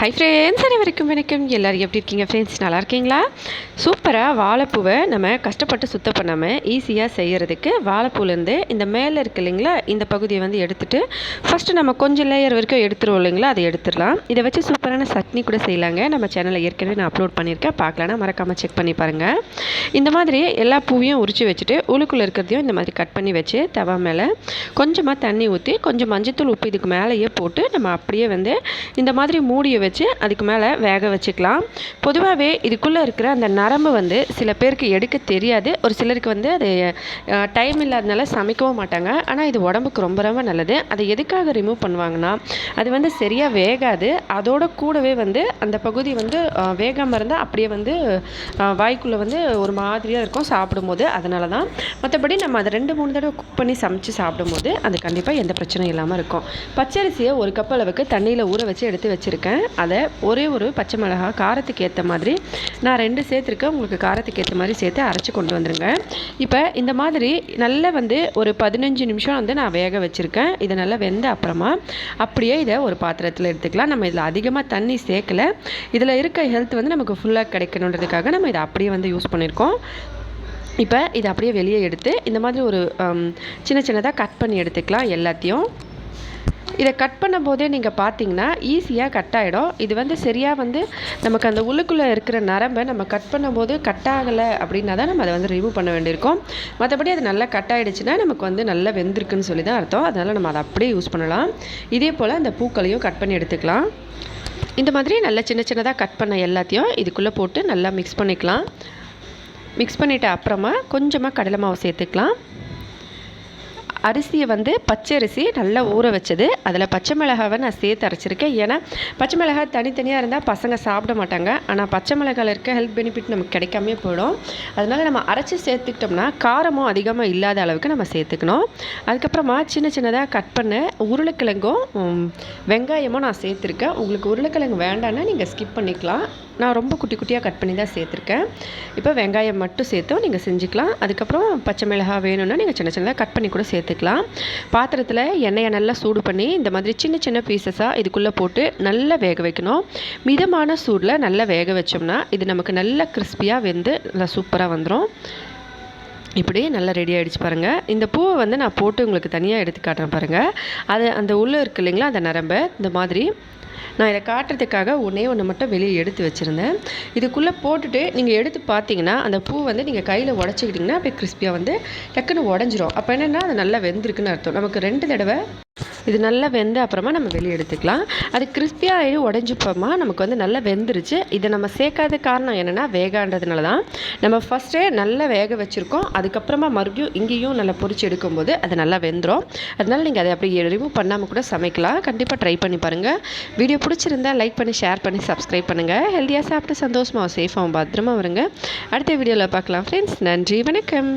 Hi friends அனைவருக்கும் வணக்கம். எல்லோரும் எப்படி இருக்கீங்க? ஃப்ரெண்ட்ஸ் நல்லா இருக்கீங்களா? சூப்பராக வாழைப்பூவை நம்ம கஷ்டப்பட்டு சுத்தம் பண்ணாமல் ஈஸியாக செய்கிறதுக்கு வாழைப்பூலேருந்து இந்த மேலே இருக்கு இல்லைங்களா இந்த பகுதியை வந்து எடுத்துகிட்டு ஃபஸ்ட்டு நம்ம கொஞ்சம் லேயர் வரைக்கும் எடுத்துருவோம் இல்லைங்களா அதை எடுத்துடலாம். இதை வச்சு சூப்பரான சட்னி கூட செய்யலாங்க. நம்ம சேனலில் ஏற்கனவே நான் அப்லோட் பண்ணியிருக்கேன். பார்க்கலான்னா மறக்காமல் செக் பண்ணி பாருங்கள் இந்த மாதிரி எல்லா பூவையும் உரித்து வச்சுட்டு உளுக்குள்ளே இருக்கிறதையும் இந்த மாதிரி கட் பண்ணி வச்சு தவா மேலே கொஞ்சமாக தண்ணி ஊற்றி கொஞ்சம் மஞ்சத்தூள் உப்பு இதுக்கு மேலேயே போட்டு நம்ம அப்படியே வந்து இந்த மாதிரி மூடியை வச்சு அதுக்கு மேலே வேக வச்சுக்கலாம். பொதுவாகவே இதுக்குள்ளே இருக்கிற அந்த நரம்பு வந்து சில பேருக்கு எடுக்க தெரியாது. ஒரு சிலருக்கு வந்து அது டைம் இல்லாதனால சமைக்கவும் மாட்டாங்க. ஆனால் இது உடம்புக்கு ரொம்ப ரொம்ப நல்லது. அதை எதுக்காக ரிமூவ் பண்ணுவாங்கன்னா அது வந்து சரியாக வேகாது. அதோட கூடவே வந்து அந்த பகுதி வந்து வேகாமல் இருந்தால் அப்படியே வந்து வாய்க்குள்ளே வந்து ஒரு மாதிரியாக இருக்கும் சாப்பிடும்போது. அதனால தான் மற்றபடி நம்ம அதை ரெண்டு மூணு தடவை குக் பண்ணி சமைச்சு சாப்பிடும்போது அது கண்டிப்பாக எந்த பிரச்சனையும் இல்லாமல் இருக்கும். பச்சரிசியை ஒரு கப் அளவுக்கு தண்ணியில் ஊற வச்சு எடுத்து வச்சுருக்கேன். அதை ஒரே ஒரு பச்சை மிளகா காரத்துக்கு ஏற்ற மாதிரி நான் ரெண்டு சேர்த்துருக்கேன். உங்களுக்கு காரத்துக்கு ஏற்ற மாதிரி சேர்த்து அரைச்சி கொண்டு வந்துடுங்க இப்போ இந்த மாதிரி நல்லா வந்து ஒரு பதினஞ்சு நிமிஷம் வந்து நான் வேக வச்சுருக்கேன். இதை நல்லா வெந்த அப்புறமா அப்படியே இதை ஒரு பாத்திரத்தில் எடுத்துக்கலாம். நம்ம இதில் அதிகமாக தண்ணி சேர்க்கல. இதில் இருக்க ஹெல்த் வந்து நமக்கு ஃபுல்லாக கிடைக்கணுன்றதுக்காக நம்ம இதை அப்படியே வந்து யூஸ் பண்ணியிருக்கோம் இப்போ இதை அப்படியே வெளியே எடுத்து இந்த மாதிரி ஒரு சின்ன சின்னதாக கட் பண்ணி எடுத்துக்கலாம் எல்லாத்தையும். இதை கட் பண்ணும் போதே நீங்கள் பார்த்தீங்கன்னா ஈஸியாக கட் ஆகிடும் இது வந்து சரியாக வந்து நமக்கு அந்த உள்ளுக்குள்ளே இருக்கிற நரம்பை நம்ம கட் பண்ணும்போது கட் ஆகலை அப்படின்னா தான் நம்ம அதை வந்து ரிமூவ் பண்ண வேண்டியிருக்கும். மற்றபடி அது நல்லா கட் ஆகிடுச்சுன்னா நமக்கு வந்து நல்லா வெந்திருக்குன்னு சொல்லி தான் அர்த்தம். அதனால் நம்ம அதை அப்படியே யூஸ் பண்ணலாம். இதே போல் அந்த பூக்களையும் கட் பண்ணி எடுத்துக்கலாம். இந்த மாதிரி நல்லா சின்ன சின்னதாக கட் பண்ண எல்லாத்தையும் இதுக்குள்ளே போட்டு நல்லா மிக்ஸ் பண்ணிக்கலாம். மிக்ஸ் பண்ணிவிட்டு அப்புறமா கொஞ்சமாக கடலை மாவு சேர்த்துக்கலாம். அரிசியை வந்து பச்சை அரிசி நல்லா ஊற வச்சது. அதில் பச்சை மிளகாவை நான் சேர்த்து அரைச்சிருக்கேன். ஏன்னா பச்சை மிளகாய் தனித்தனியாக இருந்தால் பசங்க சாப்பிட மாட்டாங்க. ஆனால் பச்சை மிளகாயில் இருக்க ஹெல்த் பெனிஃபிட் நமக்கு கிடைக்காமே போயிடும். அதனால் நம்ம அரைச்சி சேர்த்துக்கிட்டோம்னா காரமும் அதிகமாக இல்லாத அளவுக்கு நம்ம சேர்த்துக்கணும். அதுக்கப்புறமா சின்ன சின்னதாக கட் பண்ண உருளைக்கிழங்கும் வெங்காயமும் நான் சேர்த்துருக்கேன். உங்களுக்கு உருளைக்கிழங்கு வேண்டான்னா நீங்கள் ஸ்கிப் பண்ணிக்கலாம். நான் ரொம்ப குட்டி குட்டியாக கட் பண்ணி தான் சேர்த்துருக்கேன். இப்போ வெங்காயம் மட்டும் சேர்த்தும் நீங்கள் செஞ்சுக்கலாம். அதுக்கப்புறம் பச்சை மிளகாய் வேணும்னா நீங்கள் சின்ன சின்னதாக கட் பண்ணி கூட சேர்த்துக்கலாம் பாத்திரத்தில் எண்ணெயை நல்லா சூடு பண்ணி இந்த மாதிரி சின்ன சின்ன பீசஸாக இதுக்குள்ளே போட்டு நல்லா வேக வைக்கணும். மிதமான சூடில் நல்லா வேக வச்சோம்னா இது நமக்கு நல்லா கிறிஸ்பியாக வெந்து நல்லா சூப்பராக வந்துடும் இப்படி நல்லா ரெடி ஆகிடுச்சு பாருங்கள் இந்த பூவை வந்து நான் போட்டு உங்களுக்கு தனியாக எடுத்து காட்டுறேன் பாருங்கள் அது அந்த உள்ளே இருக்குது இல்லைங்களா அந்த நரம்பை இந்த மாதிரி. நான் இதை காட்டுறதுக்காக ஒன்றே ஒன்று மட்டும் வெளியே எடுத்து வச்சுருந்தேன். இதுக்குள்ளே போட்டுட்டு நீங்கள் எடுத்து பார்த்தீங்கன்னா அந்த பூ வந்து நீங்கள் கையில் உடச்சிக்கிட்டிங்கன்னா அப்படியே கிறிஸ்பியாக வந்து டக்குன்னு உடஞ்சிரும். அப்போ என்னென்னா அது நல்லா வெந்திருக்குன்னு அர்த்தம். நமக்கு ரெண்டு தடவை இது நல்லா வெந்த அப்புறமா நம்ம வெளியே எடுத்துக்கலாம். அது கிறிஸ்பியாக உடஞ்சிப்போமா நமக்கு வந்து நல்லா வெந்துருச்சு. இதை நம்ம சேர்க்காத காரணம் என்னென்னா வேகான்றதுனால தான். நம்ம ஃபஸ்ட்டே நல்லா வேக வச்சுருக்கோம். அதுக்கப்புறமா மறுபடியும் இங்கேயும் நல்லா பொறிச்சு எடுக்கும்போது அது நல்லா வெந்துடும் அதனால் நீங்கள் அதை அப்படி ரிமூவ் பண்ணாமல் கூட சமைக்கலாம். கண்டிப்பாக ட்ரை பண்ணி பாருங்கள் வீடியோ பிடிச்சிருந்தா லைக் பண்ணி ஷேர் பண்ணி சப்ஸ்கிரைப் பண்ணுங்கள் ஹெல்த்தியாக சாப்பிட்டு சந்தோஷமாக சேஃபாகவும் பத்திரமா வருங்க. அடுத்த வீடியோவில் பார்க்கலாம். ஃப்ரெண்ட்ஸ் நன்றி வணக்கம்.